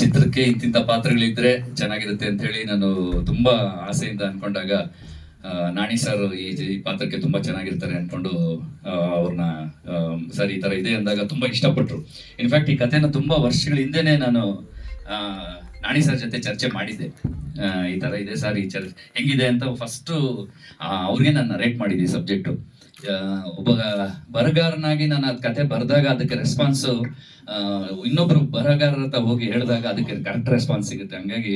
ಚಿತ್ರಕ್ಕೆ ಇಂತಿಂಥ ಪಾತ್ರಗಳಿದ್ರೆ ಚೆನ್ನಾಗಿರುತ್ತೆ ಅಂತ ಹೇಳಿ ನಾನು ತುಂಬಾ ಆಸೆಯಿಂದ ಅನ್ಕೊಂಡಾಗ ನಾಣಿ ಸರ್ ಈ ಪಾತ್ರಕ್ಕೆ ತುಂಬಾ ಚೆನ್ನಾಗಿರ್ತಾರೆ ಅನ್ಕೊಂಡು ಅವ್ರನ್ನ ಸರ್ ಈ ತರ ಇದೆ ಅಂದಾಗ ತುಂಬಾ ಇಷ್ಟಪಟ್ರು. ಇನ್ಫ್ಯಾಕ್ಟ್ ಈ ಕಥೆನ ತುಂಬಾ ವರ್ಷಗಳ ಹಿಂದೆನೆ ನಾನು ನಾಣಿ ಸರ್ ಜೊತೆ ಚರ್ಚೆ ಮಾಡಿದ್ದೆ. ಈ ತರ ಇದೆ ಸರ್, ಈ ಚರ್ಚೆ ಹೆಂಗಿದೆ ಅಂತ ಫಸ್ಟ್ ಅವ್ರಿಗೆ ನಾನು ರೇಟ್ ಮಾಡಿದ್ದೆ ಸಬ್ಜೆಕ್ಟು ಒಬ್ಬ ಬರಗಾರನಾಗಿ ನಾನು ಅದ್ ಕತೆ ಬರೆದಾಗ ಅದಕ್ಕೆ ರೆಸ್ಪಾನ್ಸ್ ಇನ್ನೊಬ್ರು ಬರಗಾರರ ಹತ್ರ ಹೋಗಿ ಹೇಳಿದಾಗ ಅದಕ್ಕೆ ಕರೆಕ್ಟ್ ರೆಸ್ಪಾನ್ಸ್ ಸಿಗುತ್ತೆ. ಹಂಗಾಗಿ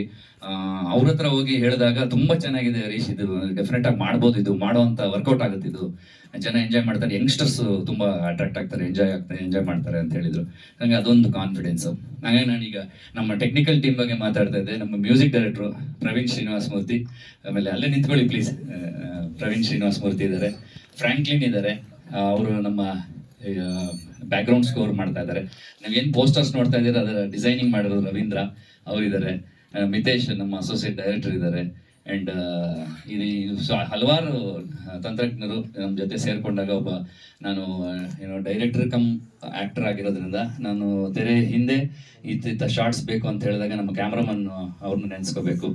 ಅವ್ರ ಹತ್ರ ಹೋಗಿ ಹೇಳಿದಾಗ ತುಂಬಾ ಚೆನ್ನಾಗಿದೆ ಹರೀಶ್, ಇದು ಡೆಫಿನೆಟ್ ಆಗಿ ಮಾಡ್ಬೋದು, ಇದು ಮಾಡುವಂತ ವರ್ಕೌಟ್ ಆಗುತ್ತೆ ಇದು. ಜನ ಎಂಜಾಯ್ ಮಾಡ್ತಾರೆ ಯಂಗ್ಸ್ಟರ್ಸ್ ತುಂಬಾ ಅಟ್ರಾಕ್ಟ್ ಆಗ್ತಾರೆ ಎಂಜಾಯ್ ಆಗ್ತಾರೆ ಎಂಜಾಯ್ ಮಾಡ್ತಾರೆ ಅಂತ ಹೇಳಿದ್ರು. ನಂಗೆ ಅದೊಂದು ಕಾನ್ಫಿಡೆನ್ಸ್ ಹಾಗಾಗಿ ನಾನೀಗ ನಮ್ಮ ಟೆಕ್ನಿಕಲ್ ಟೀಮ್ ಬಗ್ಗೆ ಮಾತಾಡ್ತಾ ಇದ್ದೆ. ನಮ್ಮ ಮ್ಯೂಸಿಕ್ ಡೈರೆಕ್ಟ್ರು ಪ್ರವೀಣ್ ಶ್ರೀನಿವಾಸ್ ಮೂರ್ತಿ, ಆಮೇಲೆ ಅಲ್ಲೇ ನಿಂತ್ಕೊಳ್ಳಿ ಪ್ಲೀಸ್ ಪ್ರವೀಣ್ ಶ್ರೀನಿವಾಸ್ ಮೂರ್ತಿ ಇದ್ದಾರೆ, ಫ್ರಾಂಕ್ಲಿನ್ ಇದ್ದಾರೆ ಅವರು ನಮ್ಮ ಬ್ಯಾಕ್ಗ್ರೌಂಡ್ ಸ್ಕೋರ್ ಮಾಡ್ತಾ ಇದ್ದಾರೆ. ನೀವೇನು ಪೋಸ್ಟರ್ಸ್ ನೋಡ್ತಾ ಇದ್ದೀರಾ? ಅದರ ಡಿಸೈನಿಂಗ್ ಮಾಡಿರೋದು ರವೀಂದ್ರ ಅವರಿದ್ದಾರೆ ಮಿತೇಶ್ ನಮ್ಮ ಅಸೋಸಿಯೇಟ್ ಡೈರೆಕ್ಟರ್ ಇದ್ದಾರೆ ಅಂಡ್ ಇದು ಹಲವಾರು ತಂತ್ರಜ್ಞರು ನಮ್ಮ ಜೊತೆ ಸೇರ್ಕೊಂಡಾಗ ಒಬ್ಬ ನಾನು ಏನೋ ಡೈರೆಕ್ಟರ್ ಕಮ್ ಆ್ಯಕ್ಟರ್ ಆಗಿರೋದ್ರಿಂದ ನಾನು ತೆರೆ ಹಿಂದೆ ಇತ್ತ ಶಾರ್ಟ್ಸ್ ಬೇಕು ಅಂತ ಹೇಳಿದಾಗ ನಮ್ಮ ಕ್ಯಾಮ್ರಾಮನ್ ಅವ್ರನ್ನ ನೆನೆಸ್ಕೋಬೇಕು.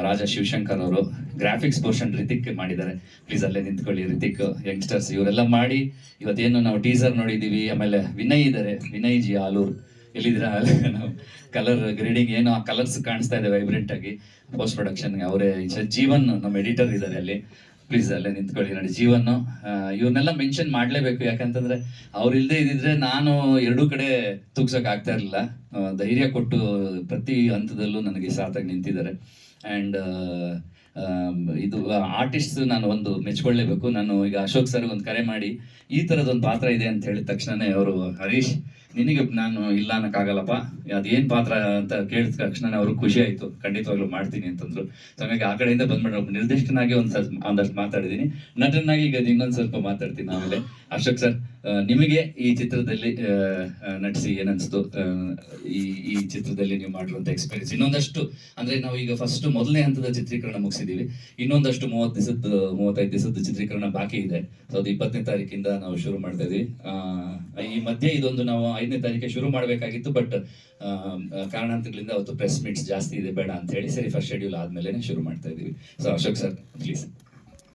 ರಾಜಾ ಶಿವಶಂಕರ್ ಅವರು ಗ್ರಾಫಿಕ್ಸ್ ಪೋರ್ಷನ್ ರಿತಿಕ್ ಮಾಡಿದ್ದಾರೆ. ಪ್ಲೀಸ್ ಅಲ್ಲೇ ನಿಂತ್ಕೊಳ್ಳಿ, ರಿತಿಕ್ ಯಂಗ್ಸ್ಟರ್ಸ್ ಇವರೆಲ್ಲ ಮಾಡಿ. ಇವತ್ತೇನು ನಾವು ಟೀಸರ್ ನೋಡಿದ್ದೀವಿ, ಆಮೇಲೆ ವಿನಯ್ ಇದ್ದಾರೆ ವಿನಯ್ ಜಿ ಆಲೂರ್. ಎಲ್ಲಿದ್ದೀರಾ? ನಾವು ಕಲರ್ ಗ್ರೇಡಿಂಗ್ ಏನು ಆ ಕಲರ್ಸ್ ಕಾಣಿಸ್ತಾ ಇದೆ ವೈಬ್ರೆಂಟ್ ಆಗಿ. ಪೋಸ್ಟ್ ಪ್ರೊಡಕ್ಷನ್ಗೆ ಅವರೇ ಜೀವನ್ ನಮ್ಮ ಎಡಿಟರ್ ಇದ್ದಾರೆ ಅಲ್ಲಿ. ಪ್ಲೀಸ್ ಅಲ್ಲೇ ನಿಂತ್ಕೊಳ್ಳಿ, ನೋಡಿ ಜೀವನ್ ಇವ್ರನ್ನೆಲ್ಲ ಮೆನ್ಷನ್ ಮಾಡ್ಲೇಬೇಕು. ಯಾಕಂತಂದ್ರೆ ಅವ್ರು ಇಲ್ಲದೆ ಇದ್ದಿದ್ರೆ ನಾನು ಎರಡೂ ಕಡೆ ತೂಗ್ಸಕ್ ಆಗ್ತಾ ಇರಲಿಲ್ಲ. ಧೈರ್ಯ ಕೊಟ್ಟು ಪ್ರತಿ ಹಂತದಲ್ಲೂ ನನಗೆ ಸಾಥಾಗಿ ನಿಂತಿದ್ದಾರೆ. ಆ್ಯಂಡ್ ಇದು ಆರ್ಟಿಸ್ಟ್ ನಾನು ಒಂದು ಮೆಚ್ಕೊಳ್ಳೇಬೇಕು. ನಾನು ಈಗ ಅಶೋಕ್ ಸರ್ ಒಂದು ಕರೆ ಮಾಡಿ, ಈ ಥರದೊಂದು ಪಾತ್ರ ಇದೆ ಅಂತ ಹೇಳಿದ ತಕ್ಷಣನೇ ಅವರು ಹರೀಶ್ ನಿನಗೆ ನಾನು ಇಲ್ಲ ಅನ್ನಕ್ಕಾಗಲ್ಲಪ್ಪ. ಅದೇನು ಪಾತ್ರ ಅಂತ ಕೇಳಿದ ತಕ್ಷಣ ಅವ್ರಿಗೆ ಖುಷಿ ಆಯಿತು. ಖಂಡಿತವಾಗ್ಲೂ ಮಾಡ್ತೀನಿ ಅಂತಂದ್ರು. ಸೊ ಹಾಗಾಗಿ ಆ ಕಡೆಯಿಂದ ಬಂದ್ಬಿಟ್ಟು ಒಬ್ಬ ನಿರ್ದೇಶಕನಾಗಿ ಒಂದು ಸ್ವಲ್ಪ ಒಂದಷ್ಟು ಮಾತಾಡಿದ್ದೀನಿ ನಟನಾಗಿ ಈಗ ಇನ್ನೊಂದು ಸ್ವಲ್ಪ ಮಾತಾಡ್ತೀನಿ ಆಮೇಲೆ. ಅಶೋಕ್ ಸರ್ ನಿಮಗೆ ಈ ಚಿತ್ರದಲ್ಲಿ ನಟಿಸಿ ಏನನ್ಸ್ತು ಈ ಈ ಚಿತ್ರದಲ್ಲಿ ನೀವು ಮಾಡಿರುವಂತ ಎಕ್ಸ್ಪೀರಿಯನ್ಸ್ ಇನ್ನೊಂದಷ್ಟು, ಅಂದ್ರೆ ನಾವು ಈಗ ಫಸ್ಟ್ ಮೊದಲನೇ ಹಂತದ ಚಿತ್ರೀಕರಣ ಮುಗಿಸಿದೀವಿ ಇನ್ನೊಂದಷ್ಟು ಮೂವತ್ತು ದಿವಸದ ಮೂವತ್ತೈದು ದಿವಸದ ಚಿತ್ರೀಕರಣ ಬಾಕಿ ಇದೆ. ಸೊ ಅದು ಇಪ್ಪತ್ತನೇ ತಾರೀಕಿಂದ ನಾವು ಶುರು ಮಾಡ್ತಾ ಇದೀವಿ ಈ ಮಧ್ಯೆ ಇದೊಂದು ನಾವು ಐದನೇ ತಾರೀಕಿಗೆ ಶುರು ಮಾಡಬೇಕಾಗಿತ್ತು ಬಟ್ ಕಾರಣಾಂತರಗಳಿಂದ ಅವತ್ತು ಪ್ರೆಸ್ ಮೀಟ್ಸ್ ಜಾಸ್ತಿ ಇದೆ, ಬೇಡ ಅಂತ ಹೇಳಿ ಸರಿ ಫಸ್ಟ್ ಶೆಡ್ಯೂಲ್ ಆದ್ಮೇಲೆ ಶುರು ಮಾಡ್ತಾ ಇದೀವಿ ಸೊ ಅಶೋಕ್ ಸರ್ ಪ್ಲೀಸ್